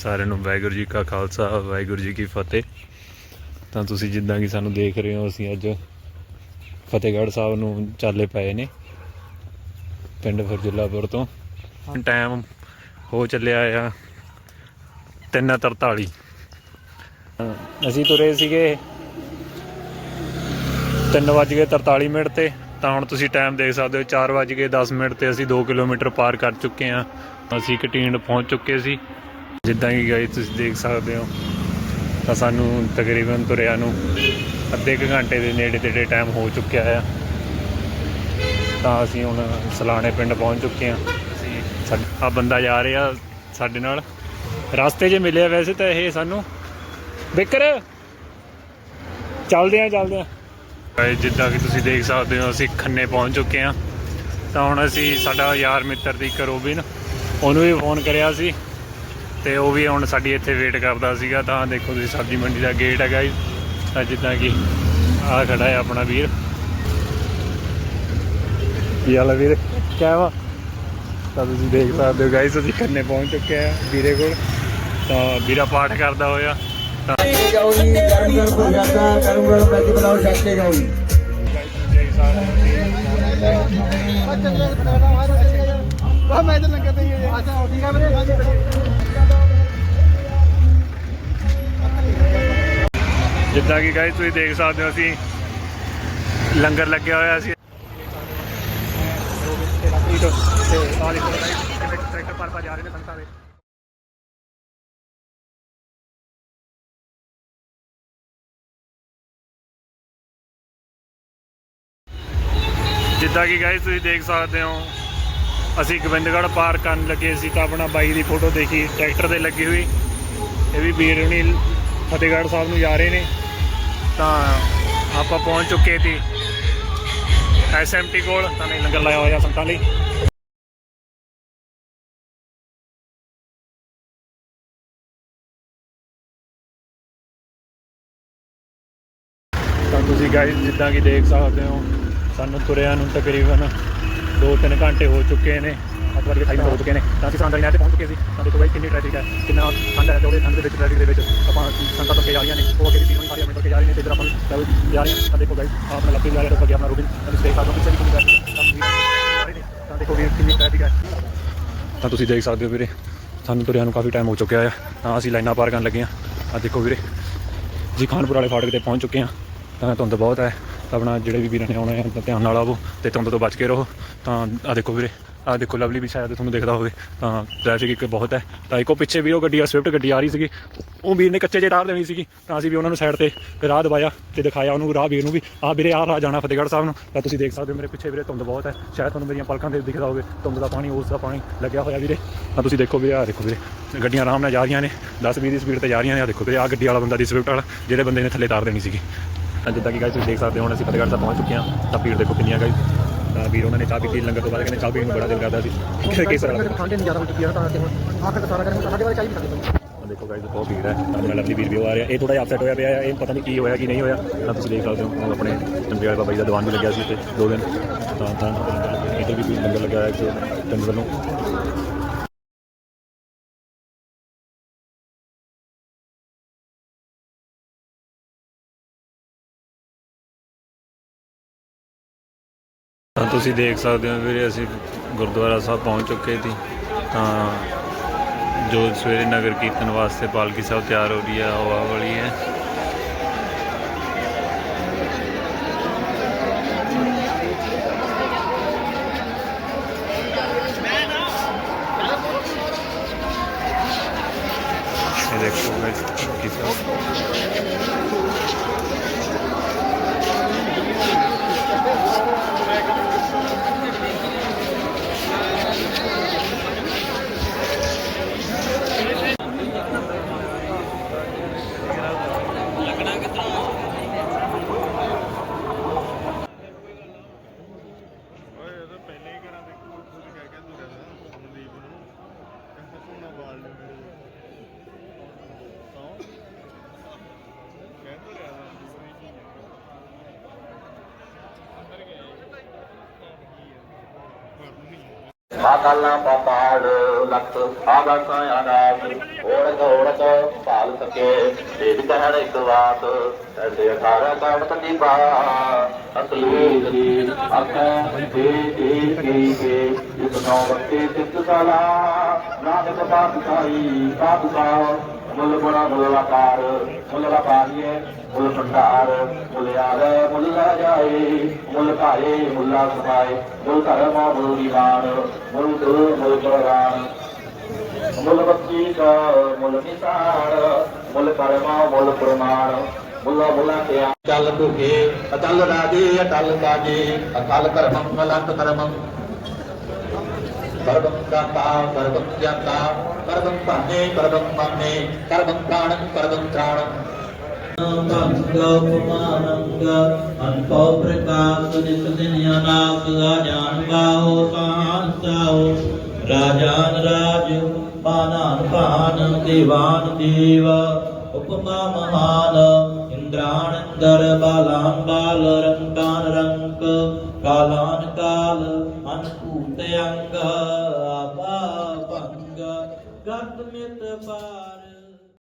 ਸਾਰਿਆਂ ਨੂੰ ਵਾਹਿਗੁਰੂ ਜੀ ਕਾ ਖਾਲਸਾ, ਵਾਹਿਗੁਰੂ ਜੀ ਕੀ ਫਤਿਹ। ਤਾਂ ਤੁਸੀਂ ਜਿੱਦਾਂ ਕਿ ਸਾਨੂੰ ਦੇਖ ਰਹੇ ਹੋ, ਅਸੀਂ ਅੱਜ ਫਤਿਹਗੜ੍ਹ ਸਾਹਿਬ ਨੂੰ ਚਾਲੇ ਪਏ ਨੇ, ਪਿੰਡ ਫਰਜੁੱਲਾਪੁਰ ਤੋਂ। ਟਾਈਮ ਹੋ ਚੱਲਿਆ ਆ 3:43 ਅਸੀਂ ਤੁਰੇ ਸੀਗੇ 3:43 ਮਿੰਟ ਤੇ, ਤਾਂ ਹੁਣ ਤੁਸੀਂ ਟਾਈਮ ਦੇਖ ਸਕਦੇ ਹੋ 4:10 ਮਿੰਟ ਤੇ ਅਸੀਂ 2 ਕਿਲੋਮੀਟਰ ਪਾਰ ਕਰ ਚੁੱਕੇ ਹਾਂ। ਅਸੀਂ ਕਟੀਂਡ ਪਹੁੰਚ ਚੁੱਕੇ ਸੀ। ਜਿੱਦਾਂ ਕਿ ਗਾਈ ਤੁਸੀਂ ਦੇਖ ਸਕਦੇ ਹੋ, ਤਾਂ ਸਾਨੂੰ ਤਕਰੀਬਨ ਤੁਰਿਆ ਨੂੰ ਅੱਧੇ ਕੁ ਘੰਟੇ ਦੇ ਨੇੜੇ ਤੇੜੇ ਟਾਈਮ ਹੋ ਚੁੱਕਿਆ ਆ ਤਾਂ ਅਸੀਂ ਹੁਣ ਸਲਾਣੇ ਪਿੰਡ ਪਹੁੰਚ ਚੁੱਕੇ ਹਾਂ। ਅਸੀਂ ਆ ਬੰਦਾ ਜਾ ਰਿਹਾ ਸਾਡੇ ਨਾਲ। ਰਸਤੇ 'ਚ ਮਿਲਿਆ ਵੈਸੇ ਤਾਂ ਇਹ ਸਾਨੂੰ। ਬਿਕਰ! ਚੱਲਦੇ ਆ ਚੱਲਦੇ ਆ ਗਾਇਸ ਜਿੱਦਾਂ ਕਿ ਤੁਸੀਂ ਦੇਖ ਸਕਦੇ ਹੋ, ਅਸੀਂ ਖੰਨੇ ਪਹੁੰਚ ਚੁੱਕੇ ਹਾਂ। ਤਾਂ ਹੁਣ ਅਸੀਂ ਸਾਡਾ ਯਾਰ ਮਿੱਤਰ ਦੀ ਕਰੋਬਿਨ ਉਹਨੂੰ ਵੀ ਫੋਨ ਕਰਿਆ ਸੀ। ਤੇ ਉਹ ਵੀ ਹੁਣ ਸਾਡੀ ਇੱਥੇ ਵੇਟ ਕਰਦਾ ਸੀਗਾ, ਤਾਂ ਦੇਖੋ ਤੁਸੀਂ ਸਬਜ਼ੀ ਮੰਡੀ ਦਾ ਗੇਟ ਹੈ ਗਾਇਸ ਤਾਂ ਜਿੱਦਾਂ ਕਿ ਆ ਖੜਾ ਹੈ ਆਪਣਾ ਵੀਰ। ਕੀ ਹਾਲ ਹੈ ਵੀਰ? ਕਿਆ ਵਾ? ਤਾਂ ਤੁਸੀਂ ਦੇਖ ਸਕਦੇ ਹੋ ਗਾਇਸ ਅਸੀਂ ਖੰਨੇ ਪਹੁੰਚ ਚੁੱਕੇ ਆ ਵੀਰੇ ਕੋਲ। ਤਾਂ ਵੀਰਾ ਪਾਠ ਕਰਦਾ ਹੋਇਆ। ਤਾਂ ਜਾਓ ਜੀ ਗਰਮ ਗਰਮ ਪ੍ਰਸ਼ਾਦਾ ਗਰਮ ਗਰਮ ਪੈਟੀ ਬਣਾਓ ਛੱਕ ਕੇ ਜਾਓ ਮੈਂ ਤਾਂ ਲੰਗਰ ਤੇ ਅੱਛਾ ਠੀਕ ਆ ਵੀਰੇ। ਜਿੱਦਾਂ ਕਿ ਗਾਇਸ ਤੁਸੀਂ ਦੇਖ ਸਕਦੇ ਹੋ, ਅਸੀਂ ਲੰਗਰ ਲੱਗਿਆ ਹੋਇਆ ਸੀ। ਟਰੈਕਟਰ ਪਰ ਪਰ ਜਾ ਰਹੇ ਨੇ ਸੰਗਤਾਂ ਦੇ ਜਿੱਦਾਂ ਕਿ ਗਾਇਸ ਤੁਸੀਂ ਦੇਖ ਸਕਦੇ ਹੋ, ਅਸੀਂ ਗੋਬਿੰਦਗੜ੍ਹ ਪਾਰ ਕਰਨ ਲੱਗੇ ਸੀ ਤਾਂ ਆਪਣਾ ਬਾਈ ਦੀ ਫੋਟੋ ਦੇਖੀ ਟਰੈਕਟਰ ਤੇ ਲੱਗੀ ਹੋਈ। ਇਹ ਵੀ ਵੀਰ ਹੁਣੀ ਫਤਿਹਗੜ੍ਹ ਸਾਹਿਬ ਨੂੰ ਜਾ ਰਹੇ ਨੇ, ਤਾਂ ਆਪਾਂ ਪਹੁੰਚ ਚੁੱਕੇ ਸੀ ਐਸਐਮਟੀ ਕੋਲ, ਤਾਂ ਨਹੀਂ ਲੰਗਰ ਲਾਇਆ ਹੋਇਆ ਸੰਤਾਂ ਲਈ। ਤਾਂ ਤੁਸੀਂ ਗਾਇਸ ਜਿੱਦਾਂ ਕਿ ਦੇਖ ਸਕਦੇ ਹੋ, ਸਾਨੂੰ ਤੁਰਿਆਂ ਨੂੰ ਤਕਰੀਬਨ 2-3 ਘੰਟੇ ਹੋ ਚੁੱਕੇ ਨੇ। ਅੱਠ ਵਜੇ ਟਾਈਮ ਹੋ ਚੁੱਕੇ ਨੇ। ਤਾਂ ਅਸੀਂ ਸੰਤਾਂ ਨਹਿਰ ਤੇ ਪਹੁੰਚ ਚੁੱਕੇ ਸੀ। ਤਾਂ ਦੇਖੋ ਬਾਈ, ਕਿੰਨੀ ਟ੍ਰੈਫਿਕ ਹੈ, ਕਿੰਨਾ ਠੰਡ ਹੈ ਤੇ ਉਹਦੇ ਠੰਡ ਦੇ ਵਿੱਚ ਟ੍ਰੈਫਿਕ ਦੇ ਵਿੱਚ ਆਪਾਂ ਸੰਤਾਂ ਤੋਂ ਕੇ ਜਾ ਰਹੀਆਂ ਨੇ। ਉਹ ਅੱਗੇ ਵੀ ਪੀਣੋਂ ਸਾਰੀ ਆਪਣੇ ਜਾ ਰਹੀ ਨੇ ਤੇ ਇੱਧਰ ਆਪਾਂ ਜਾ ਰਹੇ ਹਾਂ ਤਾਂ ਦੇਖੋ ਗਾਇਸ ਆਪਣਾ ਲੱਕੀ ਜਾ ਰਿਹਾ ਤੇ ਅੱਗੇ ਆਪਣਾ ਰੂਬਿਨ ਤਾਂ ਤੁਸੀਂ ਦੇਖ ਸਕਦੇ ਹੋ ਵੀ ਕਿੰਨੀ ਟ੍ਰੈਫਿਕ ਤਾਂ ਦੇਖੋ ਵੀ ਕਿੰਨੀ ਟ੍ਰੈਫਿਕ ਹੈ। ਤਾਂ ਤੁਸੀਂ ਦੇਖ ਸਕਦੇ ਹੋ ਵੀਰੇ, ਸਾਨੂੰ ਤੁਰਿਆਂ ਨੂੰ ਕਾਫੀ ਟਾਈਮ ਹੋ ਚੁੱਕਿਆ ਆ। ਤਾਂ ਅਸੀਂ ਲਾਈਨਾਂ ਪਾਰ ਕਰਨ ਲੱਗੇ ਆ। ਆ ਦੇਖੋ ਵੀਰੇ, ਜੀ ਖਾਨਪੁਰ ਵਾਲੇ ਫਾਟਕ ਤੇ ਪਹੁੰਚ ਚੁੱਕੇ ਆ। ਤਾਂ ਧੁੰਦ ਬਹੁਤ ਹੈ। ਆਪਣਾ ਜਿਹੜੇ ਵੀ ਵੀਰਾਂ ਨੇ ਆਉਣਾ ਹੈ, ਤਾਂ ਧਿਆਨ ਨਾਲ ਆਵੋ ਤੇ ਧੁੰਦ ਤੋਂ ਬਚ ਕੇ ਰਹੋ। ਤਾਂ ਆ ਦੇਖੋ ਵੀਰੇ ਆ ਦੇਖੋ, ਲਵਲੀ ਵੀ ਸ਼ਾਇਦ ਤੁਹਾਨੂੰ ਦੇਖਦਾ ਹੋਵੇ। ਤਾਂ ਟ੍ਰੈਫਿਕ ਇੱਕ ਬਹੁਤ ਹੈ। ਤਾਂ ਇੱਕੋ ਪਿੱਛੇ ਵੀ ਉਹ ਗੱਡੀ ਆ ਸਵਿਫਟ ਗੱਡੀ ਆ ਰਹੀ ਸੀਗੀ। ਉਹ ਵੀਰ ਨੇ ਕੱਚੇ ਜਿਹੇ ਟਾਰ ਦੇਣੀ ਸੀਗੀ। ਤਾਂ ਅਸੀਂ ਵੀ ਉਹਨਾਂ ਨੂੰ ਸਾਈਡ ਤੇ ਰਾਹ ਦਵਾਇਆ ਤੇ ਦਿਖਾਇਆ ਉਹਨੂੰ, ਰਾਹ ਵੀਰ ਨੂੰ ਵੀ। ਆ ਵੀਰੇ ਆ ਰਾਹ ਜਾਣਾ ਫਤਿਹਗੜ੍ਹ ਸਾਹਿਬ ਨੂੰ। ਤਾਂ ਤੁਸੀਂ ਦੇਖ ਸਕਦੇ ਹੋ, ਮੇਰੇ ਪਿੱਛੇ ਵੀਰੇ ਧੁੰਦ ਬਹੁਤ ਹੈ। ਸ਼ਾਇਦ ਤੁਹਾਨੂੰ ਮੇਰੀਆਂ ਪਲਕਾਂ ਤੇ ਦਿਖਦਾ ਹੋਵੇ, ਧੁੰਦ ਦਾ ਪਾਣੀ, ਉਸ ਦਾ ਪਾਣੀ ਲੱਗਿਆ ਹੋਇਆ ਵੀਰੇ। ਤਾਂ ਤੁਸੀਂ ਦੇਖੋ ਵੀਰੇ ਆ ਦੇਖੋ ਵੀਰੇ। ਗੱਡੀਆਂ ਆਰਾਮ ਨਾਲ ਜਾ ਰਹੀਆਂ ਨੇ। 10 20 ਦੀ ਸਪੀਡ ਤੇ ਜਾ ਰਹੀਆਂ ਨੇ। ਆ ਦੇਖੋ ਵੀਰੇ ਆ ਗੱਡੀ ਵਾਲਾ ਬੰਦਾ ਦੀ ਸਵਿਫਟ ਵਾਲਾ, ਜਿਹੜੇ ਬੰਦੇ ਨੇ ਥੱਲੇ ਤਾਰ ਦੇਣੀ ਸੀਗੀ। ਤਾਂ ਜਿੱਦਾਂ ਕਿ ਗਾਇਸ ਤੁਸੀਂ ਦੇਖ ਸਕਦੇ ਹੋ, ਹੁਣ ਅਸੀਂ ਫਤਿਹਗੜ੍ਹ ਸਾਹਿਬ ਪਹੁੰਚ ਚੁੱਕੇ ਹਾਂ। ਤਾਂ ਭੀੜ ਦੇਖੋ ਕਿੰਨੀ ਆ ਗਈ ਤਾਂ ਵੀਰ ਉਹਨਾਂ ਨੇ ਚਾਹ ਪੀਤੀ ਲੰਗਰ ਤੋਂ ਬਾਅਦ ਕਹਿੰਦੇ ਚਾਹ ਪੀਣ ਨੂੰ ਬੜਾ ਦਿਲ ਕਰਦਾ ਸੀ। ਕਿ ਕੇਸਰ ਵਾਲਾ। ਠੰਡੇ ਨਹੀਂ ਜ਼ਿਆਦਾ ਹੋ ਚੁੱਕੀ ਹੈ ਤਾਂ ਹੁਣ ਆਖਰ ਸਾਰਾ ਗਰਮ ਸਾਡੇ ਵਾਲੇ ਚਾਹੀਦੀ ਸਕਦੇ ਤਾਂ ਦੇਖੋ ਗਾਇਸ ਬਹੁਤ ਭੀੜ ਹੈ। ਤਾਂ ਮੇਰਾ ਲਵਲੀ ਵੀਰ ਵੀ ਆ ਰਿਹਾ। ਇਹ ਥੋੜਾ ਜਿਹਾ ਅਪਸੈਟ ਹੋਇਆ ਪਿਆ ਹੈ ਇਹ ਪਤਾ ਨਹੀਂ ਕੀ ਹੋਇਆ ਕੀ ਨਹੀਂ ਹੋਇਆ। ਤਾਂ ਤੁਸੀਂ ਦੇਖ ਸਕਦੇ ਹੋ ਉਹ ਆਪਣੇ ਵਾਲੇ ਬਾਬਾ ਜੀ ਦਾ ਦੀਵਾਨ ਵੀ ਲੱਗਿਆ ਸੀ ਤੇ ਦੋ ਦਿਨ। ਤਾਂ ਤਾਂ ਇੱਧਰ ਵੀ ਲੰਗਰ ਲੱਗਾ ਹੈ ਕਿ ਪਿੰਡ ਵੱਲੋਂ ਤਾਂ ਤੁਸੀਂ ਦੇਖ ਸਕਦੇ ਹੋ ਵੀਰੇ, ਅਸੀਂ ਗੁਰਦੁਆਰਾ ਸਾਹਿਬ ਪਹੁੰਚ ਚੁੱਕੇ ਸੀ। ਤਾਂ ਜੋ ਸਵੇਰੇ ਨਗਰ ਕੀਰਤਨ ਵਾਸਤੇ ਪਾਲਕੀ ਸਾਹਿਬ ਤਿਆਰ ਹੋ ਰਹੀ ਹੈ, ਉਹ ਆਹ ਵਾਲੀ ਹੈ ਇਹ ਦੇਖੋ guys, ਪਾਲਕੀ ਸਾਹਿਬ ਓਏ ਇਹ ਤਾਂ ਪਹਿਲੇ ਹੀ ਕਰਾਂ ਦੇ ਕੁਝ ਕਹਿ ਕੇ ਤੂੰ ਰਹਿਣਾ ਮਨਦੀਪ ਨੂੰ ਕਹਿੰਦਾ ਸੋਨਾ ਬਾਲ ਨੇ ਮੇਰੇ ਕੌਣ ਕਹਿੰਦਾ ਰਿਹਾ ਅੰਦਰ ਗਏ ਪਾਤਾਲਾ ਪਾਤਾਲ ਲਖ ਆਗਾਸ ਆਗਾਸ ਓੜਕ ਓੜਕ ਭਾਲ ਸਕੇ ਇਹ ਕਹਿਣ ਇੱਕ ਬਾਤ ਐਸੇ ਅਠਾਰਾ ਕਾਵ ਤੰਦੀ ਪਾ ਅਸਲੀ ਜੀ ਆਖਾਂ ਦੇ ਦੇ ਕੀ ਕੇ। ਇਸ ਨੌ ਵਕਤੇ ਤਿਤ ਸਾਲਾ, ਨਾਨਕ ਪਾਤਸ਼ਾਹੀ ਪਾਤਸ਼ਾਹ ਮੁੱਲ ਬੜਾ ਮੁੱਲ ਆਕਾਰ, ਮੁੱਲ ਵਪਾਰੀਏ ਮੁੱਲ ਭੰਡਾਰ, ਮੁੱਲ ਆਵੇ, ਮੁੱਲ ਲੈ ਜਾਏ, ਮੁੱਲ ਭਾਏ ਮੁੱਲਾ ਸਮਾਏ, ਮੁੱਲ ਧਰਮ ਮੁੱਲ ਦੀਵਾਨ ਮੁੱਲ ਗੁਰੂ ਮੁੱਲ ਪ੍ਰਵਾਨ। ਮੁੱਲ ਬਖਸ਼ੀ ਦਾ ਮੁੱਲ ਨਿਸਾਰ, ਮੁੱਲ ਕਰਮਾ ਮੁੱਲ ਪ੍ਰਮਾਣ। ਮੁੱਲਾ ਮੁੱਲਾ ਤੇ ਚੱਲ ਤੁਕੇ ਅਤਲ ਰਾਜੇ, ਅਟਲ ਕਾਜੇ ਅਕਲ ਕਰਮੰ ਅਲੰਤ ਕਰਮੰ। ਕਰਮੰ ਦਾਤਾ ਕਰਮੰ ਗਿਆਤਾ ਕਰਮੰ ਭਾਨੇ ਕਰਮੰ ਮਾਨੇ ਕਰਮੰ ਪ੍ਰਾਣੰ ਕਰਮੰ ਤ੍ਰਾਣੰ ਭੰਗਉਪਮਾਨੰਗ ਅਨਪਉ ਪ੍ਰਕਾਸ਼ ਨਿਤ ਦਿਨ ਅਨਾਸ ਰਾਜਾਨ ਬਾਹੋ ਸਾਹਸਾਓ ਰਾਜਾਨ ਰਾਜ ਪਾਨਾਨ ਪਾਨ ਦੀਵਾਨ ਦੇਵ ਇੰਦਰਾਣ ਇੰਦਰ ਬਾਲਾਨ ਬਾਲ ਰੰਕਾਨ ਰੰਕ ਕਾਲਾਨ ਕਾਲ ਅਨਕੂਟ ਅੰਗ, ਆਪਾ ਭੰਗ, ਗਤ ਮਿਤ ਪਾ